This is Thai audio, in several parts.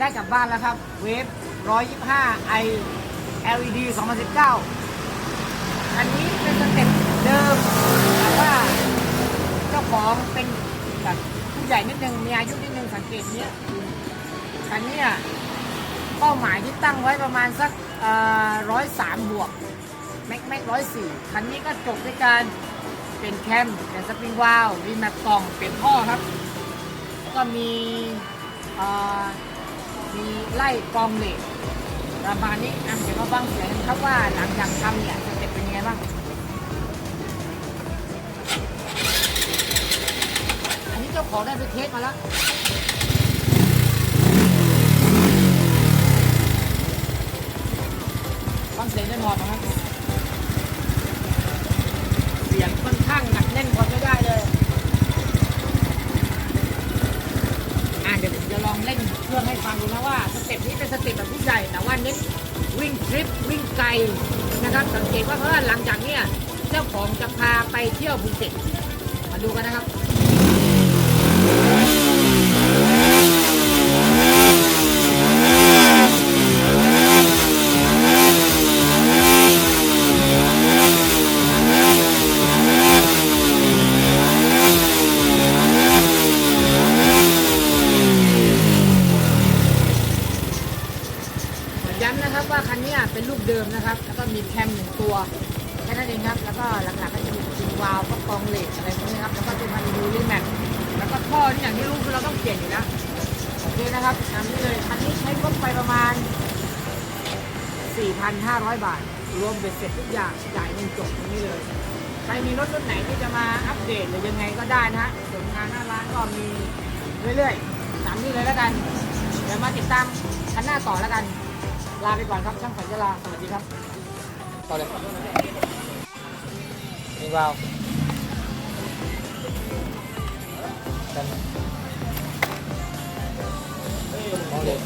ได้กลับบ้านแล้วครับ เวฟ125 i LED 2019 อันนี้เป็นสเต็ปเดิมแต่ว่าเจ้าของเป็นแบบผู้ใหญ่นิดนึง มีอายุนิดนึงสังเกตเนี้ยอันนี้เป้าหมายที่ตั้งไว้ประมาณสักร้อยสามบวกแม็กแม็กร้อยสี่คันนี้ก็จบด้วยการเปลี่ยนแคมเปลี่ยนสปริงวาลวรีแมปกล่องเปลี่ยนท่อครับ ก็มีอ่อ มีไล่กองเหล็กประมาณนี้อะเดี๋ยวมาฟังเสียงครับว่าหลังจากทำเนี่ยสเต็ปเป็นยังไงบ้างอันนี้เจ้าของได้ไปเทสมาแล้วฟังเสียงได้หนอนนะครับ เสียงค่อนข้างหนักแน่นพอใช้ได้เลย อ่าเดี๋ยวผมจะลอง เครื่องให้ฟังดูนะว่าสเต็ปนี้เป็นสเต็ปแบบผู้ใหญ่แต่ว่าเน้นวิ่งทริปวิ่งไกลนะครับ สังเกตว่าเพราะว่าหลังจากเนี้ยเจ้าของจะพาไปเที่ยวภูเก็ตมาดูกันนะครับ ย้ำนะครับ ว่าคันนี้เป็นลูกเดิมนะครับ แล้วก็มีแคมหนึ่งตัวแค่นั้นเองครับ แล้วก็หลักๆก็จะมีจิงวาล์วก็กองเหล็กอะไรพวกนี้ครับ แล้วก็เป็นพันดูรีแมทแล้วก็ท่อนี่อย่างที่รู้คือเราต้องเปลี่ยนอยู่แล้วโอเคนะครับตามนี้เลยคันนี้ใช้งบไปประมาณ 4,500 บาท รวมเบ็ดเสร็จทุกอย่างจ่ายเงินจบตรงนี้เลย ใครมีรถรุ่นไหนที่จะมาอัปเดตหรือยังไงก็ได้นะฮะส่วนงานหน้าร้านก็มีเรื่อยๆตามนี้เลยแล้วกันเดี๋ยวมาติดตามคันหน้าต่อแล้วกัน ลาไปก่อนครับช่างฝันจะลาสวัสดีครับต่อเลยมีวาล์วกันมองเด็ก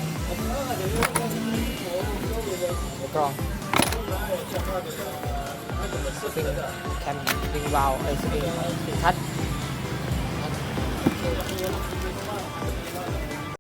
กรองสปริงแคมสปริงวาล์วเออสปริงสปริงทัช